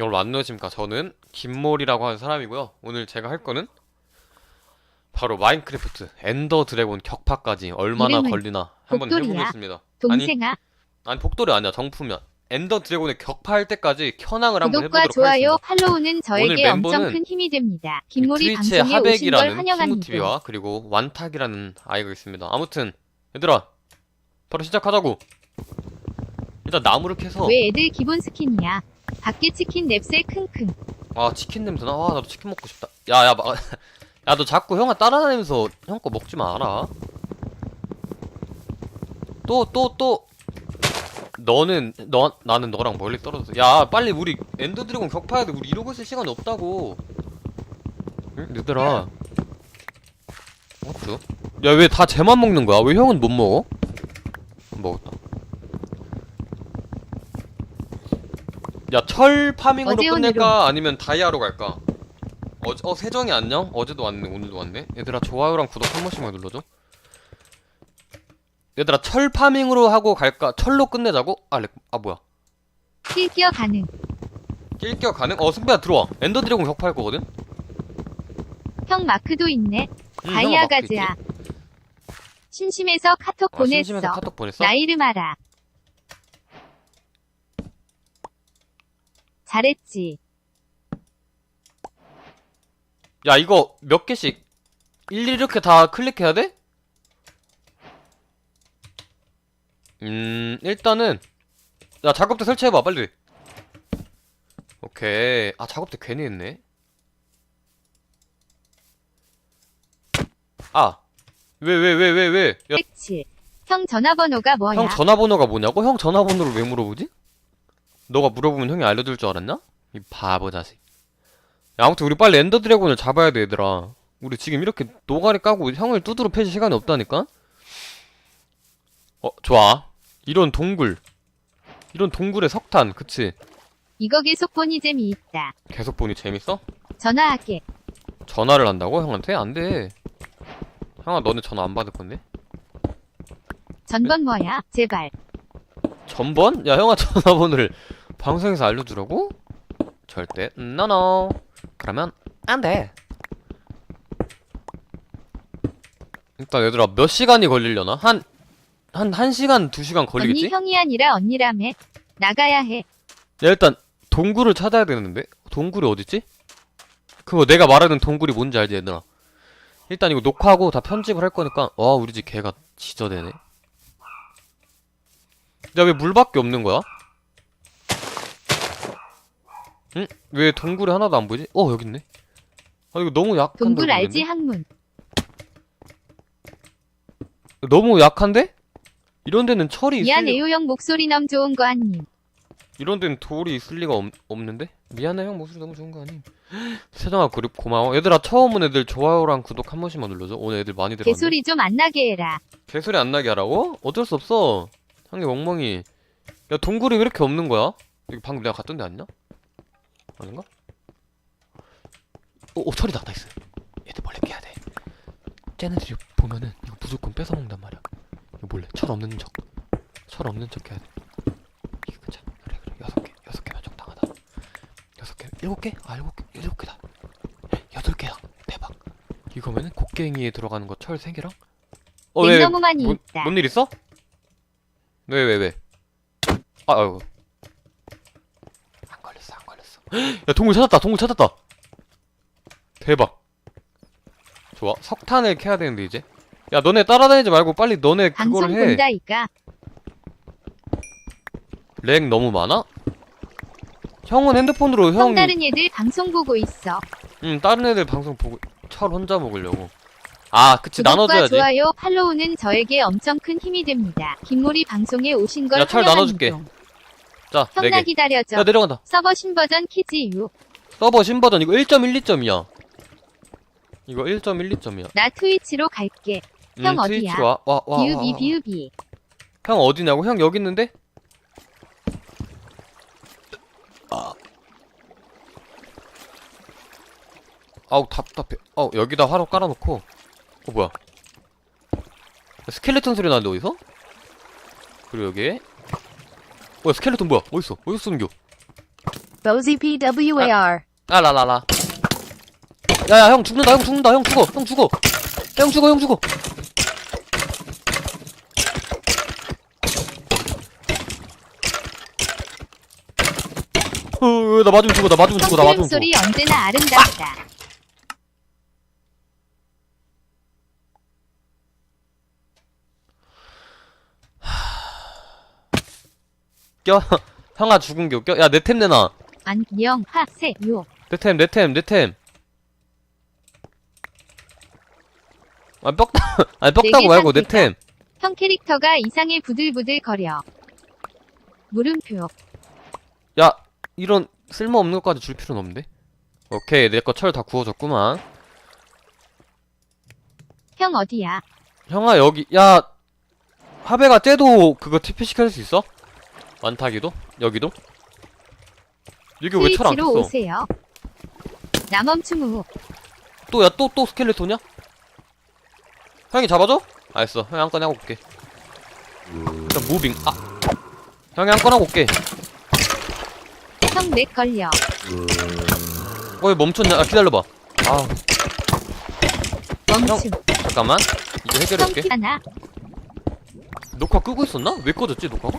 여러분 안녕하십니까. 저는 김몰이라고 하는 사람이고요. 오늘 제가 할 거는 바로 마인크래프트 엔더 드래곤 격파까지 얼마나 걸리나 한번 복돌이야. 해보겠습니다. 아니 동생아? 아니 복돌이 아니야. 정품이야. 엔더 드래곤을 격파할 때까지 켜낭을 한번 구독과 해보도록 좋아요 하겠습니다. 팔로우는 저에게 오늘 엄청 멤버는 큰 힘이 됩니다. 김몰이 트위치의 방송에 오신 걸 하백이라는 환영합니다. 티모TV와 그리고 완탁이라는 아이가 있습니다. 아무튼 얘들아 바로 시작하자고. 일단 나무를 캐서 왜 애들 기본 스킨이야? 밖에 치킨 랩셀 킁킁. 아 치킨 냄새나? 와 나도 치킨 먹고 싶다 야야 야너 자꾸 형아 따라다니면서 형 거 먹지 마라 또 또 또 너는 너 나는 너랑 멀리 떨어졌어 야 빨리 우리 엔더 드래곤 격파해야 돼 우리 이러고 있을 시간이 없다고 응? 얘들아 어쭈? 야왜 다 쟤만 먹는 거야? 왜 형은 못 먹어? 안 먹었다 야 철 파밍으로 어제 끝낼까 아니면 다이아로 갈까? 어, 어 세정이 안녕? 어제도 왔네 오늘도 왔네 얘들아 좋아요랑 구독 한 번씩만 눌러줘 얘들아 철 파밍으로 하고 갈까? 철로 끝내자고? 아, 렉, 아 뭐야 낄겨 가능. 낄겨 가능? 어 승배야 들어와 엔더 드래곤 격파할 거거든? 형 마크도 있네. 응, 다이아 형아 마크 가즈아. 있지? 심심해서 카톡 아, 보냈어. 심심해서 카톡 보냈어? 나 이름 알아. 잘했지. 야 이거 몇 개씩 일일이 이렇게 다 클릭해야 돼? 음 일단은 야 작업대 설치해봐 빨리 오케이 아 작업대 괜히 했네 아 왜 왜 왜 왜왜 야, 팩치. 형 전화번호가 뭐야? 형 전화번호가 뭐냐고? 형 전화번호를 왜 물어보지? 너가 물어보면 형이 알려줄 줄 알았냐? 이 바보 자식. 야, 아무튼 우리 빨리 엔더 드래곤을 잡아야 돼, 얘들아. 우리 지금 이렇게 노가리 까고 형을 두드러 패실 시간이 없다니까? 어, 좋아. 이런 동굴. 이런 동굴에 석탄, 그치? 이거 계속 보니 재미있다. 계속 보니 재밌어? 전화할게. 전화를 한다고? 형한테? 안 돼. 형아, 너네 전화 안 받을 건데? 전번 뭐야? 제발. 전번? 야 형아 전화번호를 방송에서 알려주라고? 절대 노노 그러면 안돼 일단 얘들아 몇 시간이 걸리려나? 한 한 한 시간 두 시간 언니 걸리겠지? 형이 아니라 언니라며. 나가야 해. 야 일단 동굴을 찾아야 되는데 동굴이 어딨지? 그거 내가 말하는 동굴이 뭔지 알지 얘들아 일단 이거 녹화하고 다 편집을 할 거니까 와 우리 집 개가 지저대네 야 왜 물밖에 없는 거야? 응? 왜 동굴이 하나도 안 보이지? 어 여기 있네 아 이거 너무 약한데 동굴. 알지 학문. 너무 약한데? 이런 데는 철이 있을 미안 리... 애요 형 목소리 너무 좋은 거 아님. 이런 데는 돌이 있을 리가 없, 없는데? 미안해 형 목소리 너무 좋은 거 아님 세정아 그립 고마워 얘들아 처음 온 애들 좋아요랑 구독 한 번씩만 눌러줘 오늘 애들 많이 들어왔네 개소리 좀 안 나게 해라. 개소리 안 나게 하라고? 어쩔 수 없어 형이 멍멍이 야 동굴이 왜 이렇게 없는 거야? 여기 방금 내가 갔던 데 아니냐? 아닌가? 오, 오 철이다 나이스 얘들 몰래 깨야 돼 쟤네들이 보면은 이거 무조건 뺏어먹는단 말이야 이거 몰래 철 없는 척철 없는 척 해야 돼 이거 그자 그래 그래 여섯 개 여섯 개면 적당하다 여섯 개 일곱 개? 아 일곱 개 일곱 개다 여덟 개야 대박 이거면은 곡괭이에 들어가는 거 철 세 개랑 어, 내 왜, 많이 뭔, 있다. 뭔일 있어? 왜, 왜, 왜? 아, 아이고. 야, 동굴 찾았다, 동굴 찾았다! 대박. 좋아. 석탄을 캐야 되는데, 이제. 야, 너네 따라다니지 말고 빨리 너네 그거를 해. 본다이까. 렉 너무 많아? 형은 핸드폰으로 형 형, 다른 애들 방송 보고 있어. 응, 다른 애들 방송 보고, 철 혼자 먹으려고. 아, 그치, 구독과 나눠줘야지. 좋아요, 팔로우는 저에게 엄청 큰 힘이 됩니다. 김몰이 방송에 오신 걸 야, 철 환영합니다. 나눠줄게. 자, 네 형나 개. 기다려줘. 야, 내려간다. 서버 신버전 키즈 유. 서버 신버전 이거 1.12점이야. 이거 1.12점이야. 나 트위치로 갈게. 형 어디야? 트위치로 와, 와, 와, 와, 비우비 와. 비우비. 형 어디냐고? 형 여기 있는데? 아우 답답해. 어 여기다 화로 깔아놓고. 어 뭐야? 스켈레톤 소리 나는데 어디서? 그리고 여기 에. 어 스켈레톤 뭐야? 어딨어? 어디서 쏘는겨? Bozy PWAR. 아 라라라 야야 형 죽는다 형 죽는다 형 죽어 형 죽어 형 죽어 형 죽어 어, 나 맞으면 죽어 나 맞으면 죽어 나 맞으면 죽어 소리 언제나 아름답다. 껴 형아 죽은 게 웃겨 야 내 템 내놔 안녕 하세요. 내 템 내 템 내템 아 뻑다 아니 뻑다고 내게 말고 상태가. 내템 형 캐릭터가 이상해 부들부들 거려. 물음표. 야 이런 쓸모없는 것까지 줄 필요는 없는데 오케이 내 거 철 다 구워졌구만 형 어디야? 형아 여기 야 하베가 쟤도 그거 TP 시킬 수 있어? 완타기도? 여기도? 여기 왜철안 스위치로 켰어? 오세요. 나 멈춤 후. 또야 또 또 스켈레톤이야? 형이 잡아줘? 알았어 형이 한 건 하고 올게 일단 무빙 아 형이 한 건 하고 올게 형렉 걸려. 어 왜 멈췄냐 아 기다려봐 아 멈춤. 잠깐만 이제 키 하나. 녹화 끄고 있었나? 왜 꺼졌지 녹화가?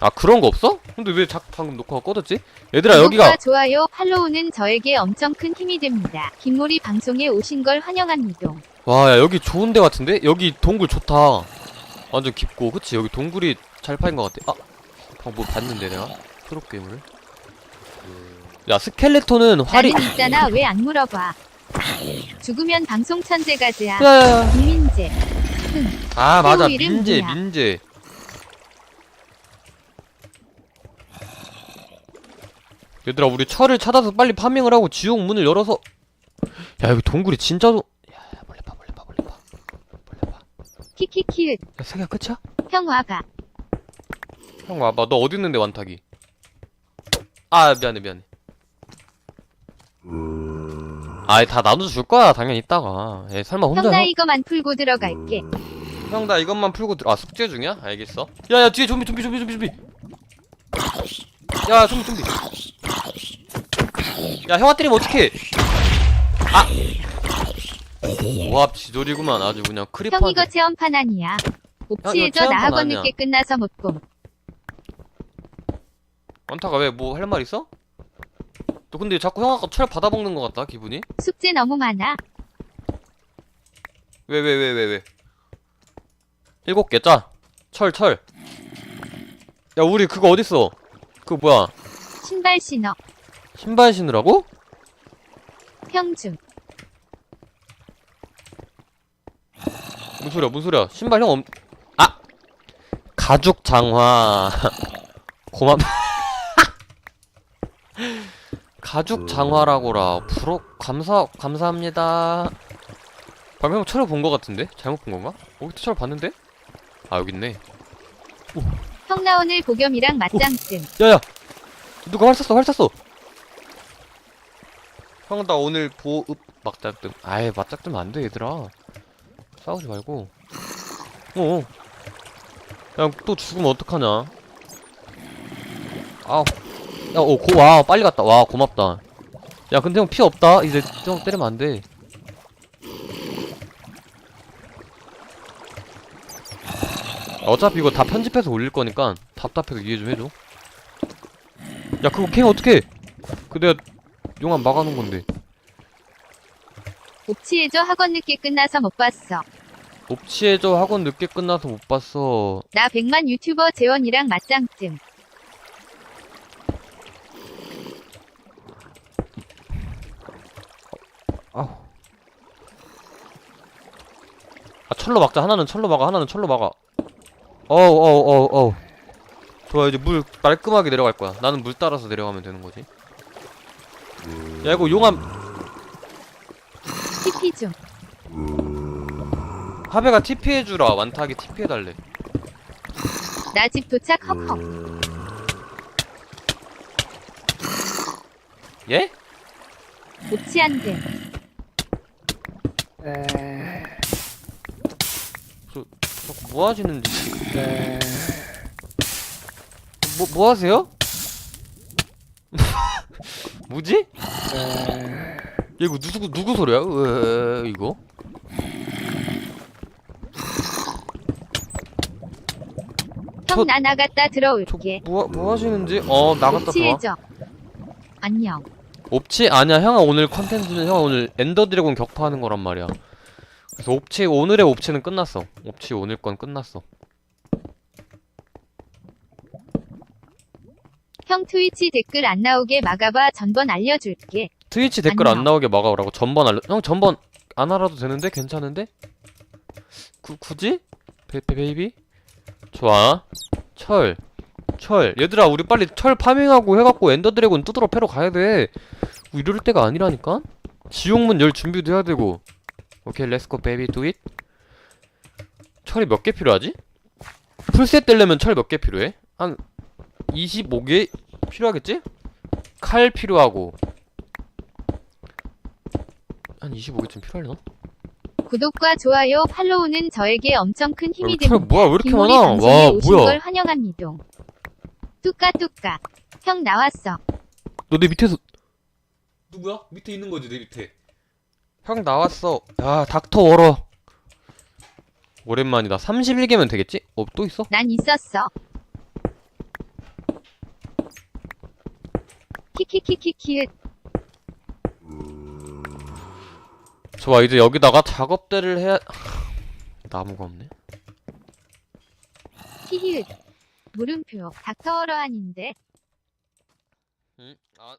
아, 그런 거 없어? 근데 왜 자, 방금 녹화가 꺼졌지? 얘들아, 여기가, 좋아요, 팔로우는 저에게 엄청 큰 힘이 됩니다. 김몰이 방송에 오신 걸 환영합니다. 와, 야, 여기 좋은 데 같은데? 여기 동굴 좋다. 완전 깊고, 그치? 여기 동굴이 잘 파인 것 같아. 아, 방금 뭐 봤는데, 내가? 프로게임을. 야, 스켈레톤은 활이. 나는 있잖아 왜 안 물어봐. 죽으면 방송 천재 가즈야. 야야야. 김민재. 아, 맞아. 이름 민재, 뭐야? 민재. 얘들아, 우리 철을 찾아서 빨리 파밍을 하고 지옥 문을 열어서. 야, 여기 동굴이 진짜 좋. 야, 야, 몰래 봐, 몰래 봐, 몰래 봐. 몰래 봐. 키키키. 야, 세계야 끝이야? 형 와가. 형 와봐. 너 어디 있는데 완타기? 아, 미안해, 미안해. 아이, 다 나눠줄 거야. 당연히 이따가. 에, 설마 혼자 형나 형? 이거만 풀고 들어갈게. 형, 나 이것만 풀고 들... 아, 숙제 중이야? 알겠어. 야, 야, 뒤에 좀비, 좀비, 좀비, 좀비, 좀비. 야, 좀비, 좀비. 야, 형아 때리면 어떡해? 아! 오합 지졸이구만. 아주 그냥 형 크리퍼한테. 이거 체험판 아니야. 옵치해줘 나 학원 아니야. 늦게 끝나서 못 봄. 원타가 왜 뭐 할 말 있어? 너 근데 자꾸 형 아까 철 받아먹는 것 같다, 기분이? 숙제 너무 많아. 왜, 왜, 왜, 왜, 왜? 일곱 개 짜. 철, 철. 야, 우리 그거 어딨어? 그거 뭐야? 신발 신어. 신발 신으라고? 형 중. 무슨 소리야, 무슨 소리야. 신발 형 엄, 아! 가죽 장화. 고맙, 가죽 장화라고라. 부럽, 감사, 감사합니다. 방금 형 철을 본 것 같은데? 잘못 본 건가? 어디 철 봤는데? 아, 여기 있네. 형나 오늘 보겸이랑 맞짱 뜸. 야야 누가 활 쐈어 활 쐈어 형 나 오늘 보읍 막작뜸. 아예 맞작뜸 안 돼 얘들아. 싸우지 말고. 어어. 야또 죽으면 어떡하냐? 아우. 야오고와 빨리 갔다. 와 고맙다. 야 근데 형 피 없다? 이제 형 때리면 안돼. 어차피 이거 다 편집해서 올릴 거니까 답답해서 이해 좀 해줘. 야 그거 캠 어떻게? 그 내가 용암 막아놓은 건데. 옵치해줘 학원 늦게 끝나서 못 봤어. 옵치해줘 학원 늦게 끝나서 못 봤어. 나 100만 유튜버 재원이랑 맞짱 뜸. 아우. 아 철로 막자. 하나는 철로 막아. 하나는 철로 막아. 어우 어우 어우 어우. 좋아 이제 물 깔끔하게 내려갈 거야. 나는 물 따라서 내려가면 되는 거지. 야 이거 용암 TP 좀. 하베가 TP 해주라 완타하게 TP 해달래 나 집 도착 헉헉. 예? 옵치 안 돼. 자꾸 뭐 하시는지 뭐, 뭐 하세요? 뭐지? 야, 이거 누구, 누구 소리야? 왜, 이거? 저- 형나 나갔다 저, 들어올게. 뭐, 뭐 하시는지? 어, 나갔다 들어와. 옵치해줘. 안녕. 옵치? 아니야, 형아 오늘 컨텐츠는 형아 오늘 엔더 드래곤 격파하는 거란 말이야. 그래서 옵치, 오늘의 옵치는 끝났어. 옵치 오늘 건 끝났어. 형 트위치 댓글 안 나오게 막아봐 전번 알려줄게. 트위치 댓글 안. 나오게 막아오라고? 전번 알려 형 전번 안 알아도 되는데? 괜찮은데? 구, 굳이? 베, 베, 베이비? 좋아. 철 철. 얘들아 우리 빨리 철 파밍하고 해갖고 엔더 드래곤 뚜드러 패러 가야 돼. 이럴 때가 아니라니까? 지옥문 열 준비도 해야 되고. 오케이 렛츠고 베이비 두잇 철이 몇 개 필요하지? 풀셋 떼려면 철 몇 개 필요해? 한 25개 필요하겠지 칼 필요하고 한 25개쯤 필요하려나? 구독과 좋아요, 팔로우는 저에게 엄청 큰 힘이 야, 철 됩니다. 뭐야 왜 이렇게 많아? 방송에 와 오신 뭐야? 걸 환영합니다. 뚜까뚜까. 형 나왔어. 너 내 밑에서 누구야? 밑에 있는 거지 내 밑에. 형 나왔어. 야 닥터 워러. 오랜만이다. 31개면 되겠지? 어 또 있어? 난 있었어. 키키키키키. 좋아 이제 여기다가 작업대를 해야 나무가 없네. 히히. 물음표. 닥터어러 아닌데. 응? 아